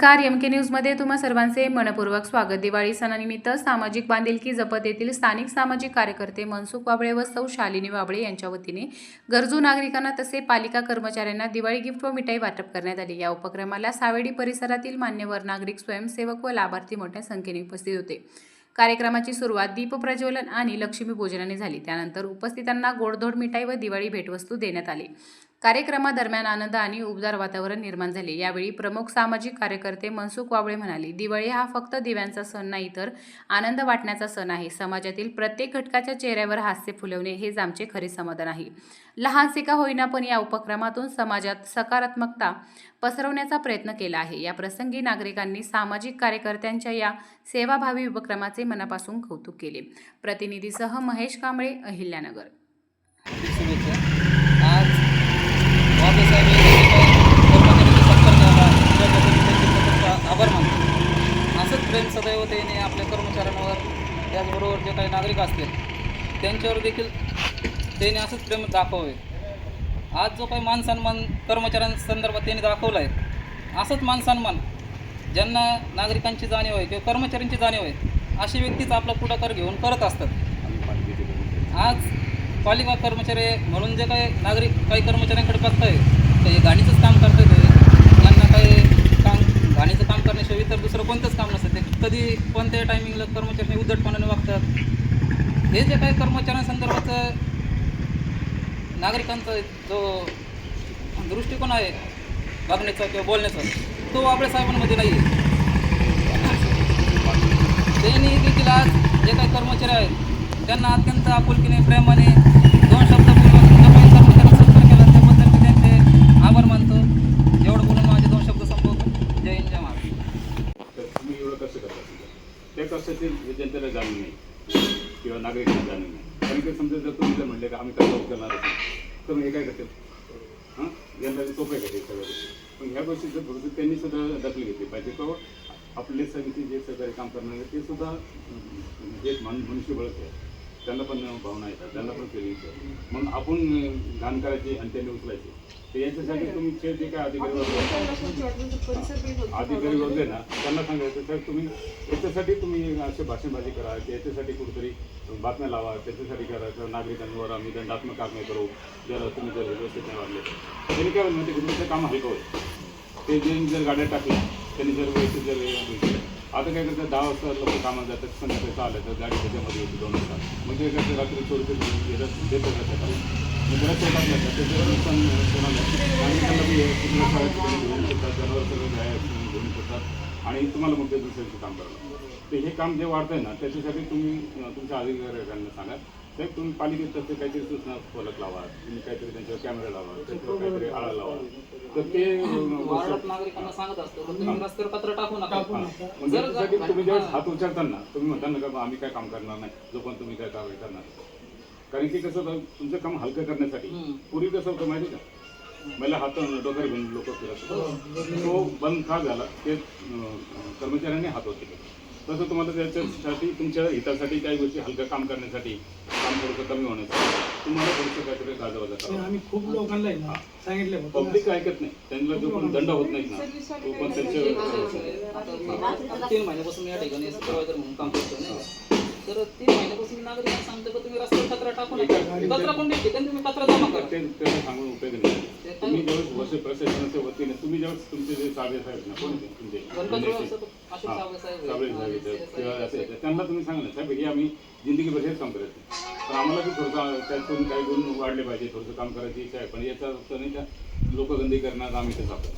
नमस्कार. एम के न्यूजमध्ये तुम्हा सर्वांचे मनपूर्वक स्वागत. दिवाळी सणानिमित्त सामाजिक बांधिलकी जपत येथील स्थानिक सामाजिक कार्यकर्ते मनसुख वाबळे व सौ शालिनी वाबळे यांच्या वतीने गरजू नागरिकांना तसे पालिका कर्मचाऱ्यांना दिवाळी गिफ्ट व मिठाई वाटप करण्यात आली. या उपक्रमाला सावेडी परिसरातील मान्यवर नागरिक स्वयंसेवक व लाभार्थी मोठ्या संख्येने उपस्थित होते. कार्यक्रमाची सुरुवात दीप प्रज्वलन आणि लक्ष्मीपूजनाने झाली. त्यानंतर उपस्थितांना गोडधोड मिठाई व दिवाळी भेटवस्तू देण्यात आली. कार्यक्रमादरम्यान आनंद आणि उबदार वातावरण निर्माण झाले. यावेळी प्रमुख सामाजिक कार्यकर्ते मनसुख वाबळे म्हणाले दिवाळी हा फक्त दिव्यांचा सण नाही तर आनंद वाटण्याचा सण आहे. समाजातील प्रत्येक घटकाच्या चेहऱ्यावर हास्य फुलवणे हेच आमचे खरे समाधान आहे. लहानसे का होईना पण या उपक्रमातून समाजात सकारात्मकता पसरवण्याचा प्रयत्न केला आहे. या प्रसंगी नागरिकांनी सामाजिक कार्यकर्त्यांच्या या सेवाभावी उपक्रमाचे मनापासून कौतुक केले. प्रतिनिधीसह महेश कांबळे अहिल्यानगर. बाबासाहेब कर्मचाऱ्यांचा सत्कार झाला त्याबद्दल आभार मानतो असंच प्रेम सदैव त्याने आपल्या कर्मचाऱ्यांवर त्याचबरोबर जे काही नागरिक असतील त्यांच्यावर देखील त्याने असंच प्रेम दाखवावे. आज जो काही मानसन्मान कर्मचाऱ्यांसंदर्भात त्यांनी दाखवला आहे असंच मानसन्मान ज्यांना नागरिकांची जाणीव आहे किंवा कर्मचाऱ्यांची जाणीव आहे अशी व्यक्तीच आपला पुढाकार घेऊन करत असतात. आज पालिका कर्मचारी म्हणून जे काही नागरिक काही कर्मचाऱ्यांकडे बघताय ते हे गाणीचंच काम करतात ते यांना काही काम गाणीचं काम करण्याशिवाय इतर दुसरं कोणतंच काम नसतं. ते कधी कोणत्या टायमिंगला कर्मचाऱ्यांनी उद्धटपणाने वागतात. हे जे काही कर्मचाऱ्यांसंदर्भाचं नागरिकांचा जो दृष्टिकोन आहे वागण्याचा किंवा बोलण्याचा तो आपल्या साहेबांमध्ये नाही आहे त्यांनी देखील आज जे काही कर्मचारी आहेत त्यांना अत्यंत आपुलकीने प्रेमाने दोन शब्द बोलून ज्या सत्कार केला. त्याबद्दल मी त्यांचे आभार मानतो. एवढं बोलून माझे दोन शब्द संपवतो. जय हिंद जय महाराष्ट्र. तुम्ही एवढं कसं करता ते कसं ते जनतेला जाणून नाही किंवा नागरिकांना जाणून नाही. कारण की समजा जर तुम्ही जर म्हणले का आम्ही कसं करणार तर मग हे काय करतील? हां? यंदा तो आहे ते सगळं गोष्टी. पण ह्या गोष्टी जर थोडंसं त्यांनी सुद्धा दखल घेतली पाहिजे तो आपले समिती जे सरकारी काम करणारे ते सुद्धा जे मान मनुष्यबळच आहे. त्यांना पण भावना येतात त्यांना पण फिलिंग्स आहे मग आपण घाण करायची आणि त्यांनी उचलायची. तर याच्यासाठी तुमचे जे काय अधिकारी वगैरे अधिकारी वगैरे ना त्यांना सांगायचं तर तुम्ही याच्यासाठी तुम्ही असे भाषणबाजी करा याच्यासाठी कुठेतरी बातम्या लावा त्याच्यासाठी करा किंवा नागरिकांवर आम्ही दंडात्मक कारवाई करू जर तुम्ही जर व्यवस्थित नाही वागले त्यांनी काय म्हणते की तुमचं काम हलकं होईल ते जे जर गाड्या टाकल्या त्यांनी जर व्यवस्थित जर आता काय करतात दहा वाजता लोक कामाला जातात संध्याकाळी सहा आले तर गाडी त्याच्यामध्ये येते दोन वाजता. म्हणजे मग ते कसं रात्री चोरीचे देतात जातात मग जरा शेतात जातात त्याच्यावर नुकसान कोणाला आणि त्यांना घेऊन शकतात जनावर सगळं गाय घेऊन शकतात आणि तुम्हाला मग ते दुसऱ्याचं काम करावं लागतं. तर हे काम जे वाढतंय ना त्याच्यासाठी तुम्ही तुमच्या अधिकाऱ्यांना सांगा. साहेब तुम्ही पालिकेत तसं काहीतरी सूचना फलक लावा तुम्ही काहीतरी त्यांच्यावर कॅमेरा लावा त्याच्यावर लावा तर ते अं, वार्डात नागरिकांना सांगत असतो तर तुम्ही रस्त्यावर पत्र टाकू नका. मग त्याच्यासाठी तुम्ही ज्यावेळेस हात उचलताना तुम्ही म्हणता ना का बा आम्ही काय काम करणार नाही. जोपर्यंत तुम्ही काय कारवाई करणार नाही. कारण की कसं होतं तुमचं काम हलकं करण्यासाठी हम्म. पूर्वी कसं होतं माहिती का? मला हात डोक्यावर घेऊन लोक फिरत होते. तो बंद का झाला ते अं, कर्मचाऱ्यांनी हात होते तसं तुम्हाला त्याच्यासाठी तुमच्या हितासाठी काही गोष्टी हलकं काम करण्यासाठी काम थोडंसं कमी होण्यासाठी तुम्हाला थोडंसं काहीतरी गाजावाजा करावं आम्ही खूप लोकांना आहे ना सांगितलं पब्लिक ऐकत नाही. त्यांना जो पण दंड होत नाही ना तो पण त्यांच्या तीन महिन्यापासून या ठिकाणी सुपरवायझर म्हणून काम करतो नाही का? तर तीन महिन्यापासून नागरिकांना सांगतो का तुम्ही रस्त्यावर कचरा टाकू नका. कचरा कोण देते कारण तुम्ही कचरा जमा करा. ते त्यांना सांगून उपयोग नाही. तुम्ही ज्यावेळेस वर्ष प्रशासनाच्या वतीने तुम्ही ज्यावेळेस तुमचे जे साबळे साहेब ना कोण आहे तुमचे? गणपतराव नेते? असं अशोक साबळे साहेब साबळे साहेब आहेत, किंवा असे आहेत. त्यांना तुम्ही सांगा ना साहेब हे आम्ही जिंदगीभर हेच काम करायचं तर आम्हाला बी थोडंसं त्यातून काही गुण वाढले पाहिजे थोडंसं काम करायची इच्छा आहे. पण याचा अर्थ नाही का लोकगंधी करणार आम्ही ते जातो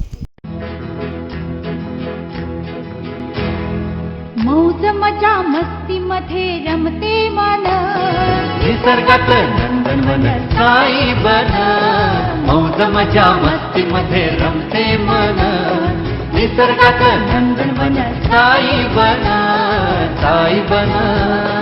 मौज मजा मस्ती मध्ये रमते मन. निसर्गात नंदनवन साई बन. मौज मजा मस्ती मध्ये रमते मन. निसर्गात नंदनवन साई बन. साई बन.